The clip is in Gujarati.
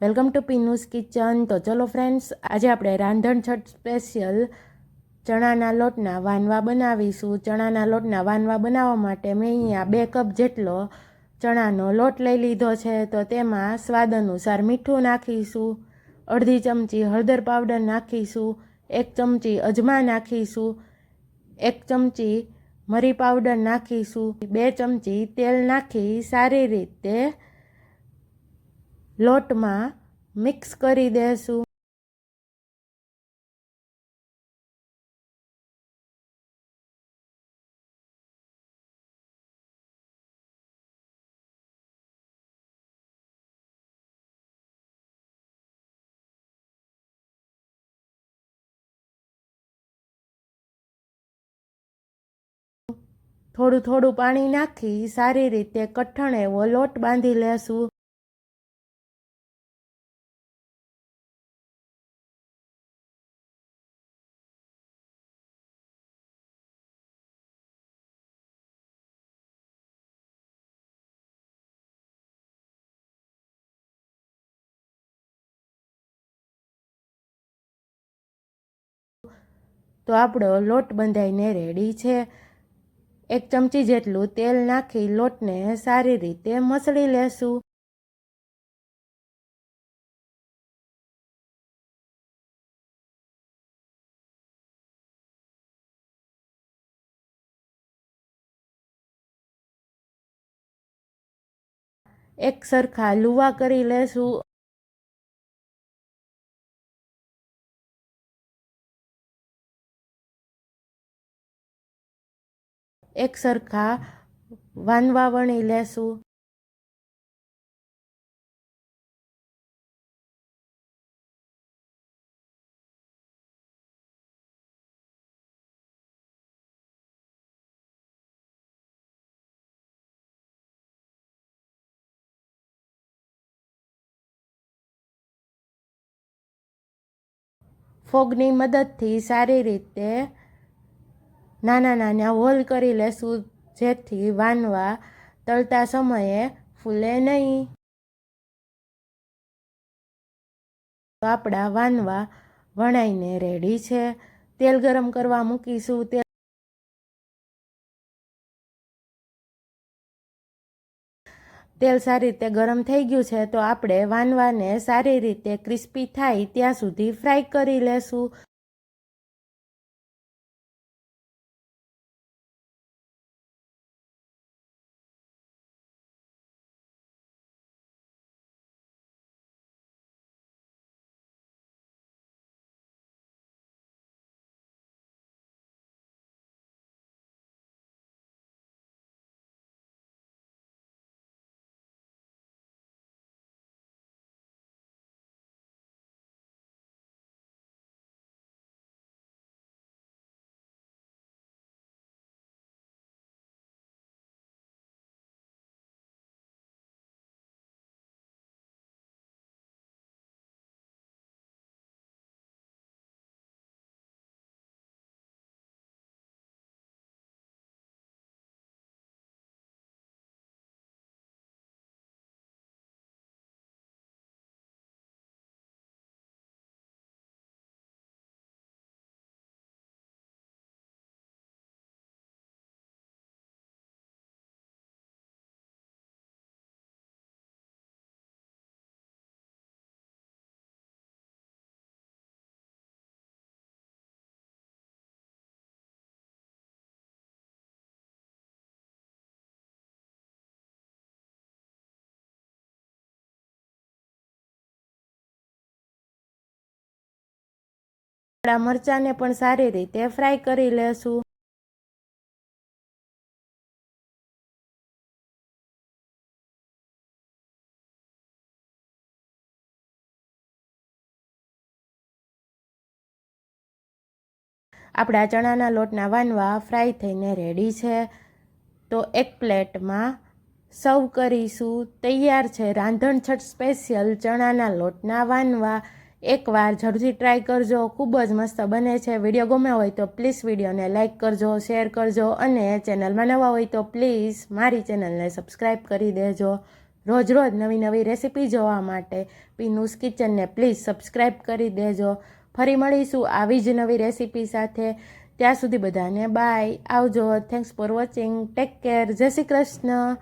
Welcome to પીનુસ kitchen. તો ચલો ફ્રેન્ડ્સ આજે આપણે રાંધણ છઠ સ્પેશિયલ ચણાના લોટના વાનવા બનાવીશું. ચણાના લોટના વાનવા બનાવવા માટે મેં અહીંયા બે કપ જેટલો ચણાનો લોટ લઈ લીધો છે. તો તેમાં સ્વાદ અનુસાર મીઠું નાખીશું, અડધી ચમચી હળદર પાવડર નાખીશું, એક ચમચી અજમા નાખીશું, એક ચમચી મરી પાવડર નાખીશું, બે ચમચી તેલ નાખી સારી રીતે લોટમાં મિક્સ કરી દેશું. થોડું થોડું પાણી નાખી સારી રીતે કઠણ એવો લોટ બાંધી લેશું. તો આપણો લોટ બંધાઈને રેડી છે. એક ચમચી જેટલું તેલ નાખી લોટને સારી રીતે મસળી લેશું. એક સરખા લુવા કરી લેશું. એક સરખા વાનવા વણી લેશું. ફોગની મદદથી સારી રીતે નાના નાના હોલ કરી લેશું, જેથી વાનવા તળતા સમયે ફૂલે નહીં. તો આપણા વાનવા વણાઈને રેડી છે. તેલ ગરમ કરવા મૂકીશું. તેલ તેલ સારી રીતે ગરમ થઈ ગયું છે, તો આપણે વાનવાને સારી રીતે ક્રિસ્પી થાય ત્યાં સુધી ફ્રાય કરી લેશું. આપણા મરચાંને પણ સારી રીતે ફ્રાય કરી લેશું. આપણા ચણાના લોટના વાનવા ફ્રાય થઈને રેડી છે. તો એક પ્લેટમાં સર્વ કરીશું. તૈયાર છે રાંધણછટ સ્પેશિયલ ચણાના લોટના વાનવા. એકવાર જરૂરથી ટ્રાય કરજો. ખૂબ જ મસ્ત બને છે વીડિયો ગમે હોય તો પ્લીઝ વિડીયોને લાઇક કરજો શેર કરજો અને ચેનલમાં નવા હોય તો પ્લીઝ મારી ચેનલને સબસ્ક્રાઈબ કરી દેજો. રોજ રોજ નવી નવી રેસીપી જોવા માટે પીનુસ કિચનને પ્લીઝ સબસ્ક્રાઈબ કરી દેજો. ફરી મળીશું આવી જ નવી રેસીપી સાથે. ત્યાં સુધી બધાને બાય આવજો. Thanks for watching take care Jai Shri Krishna.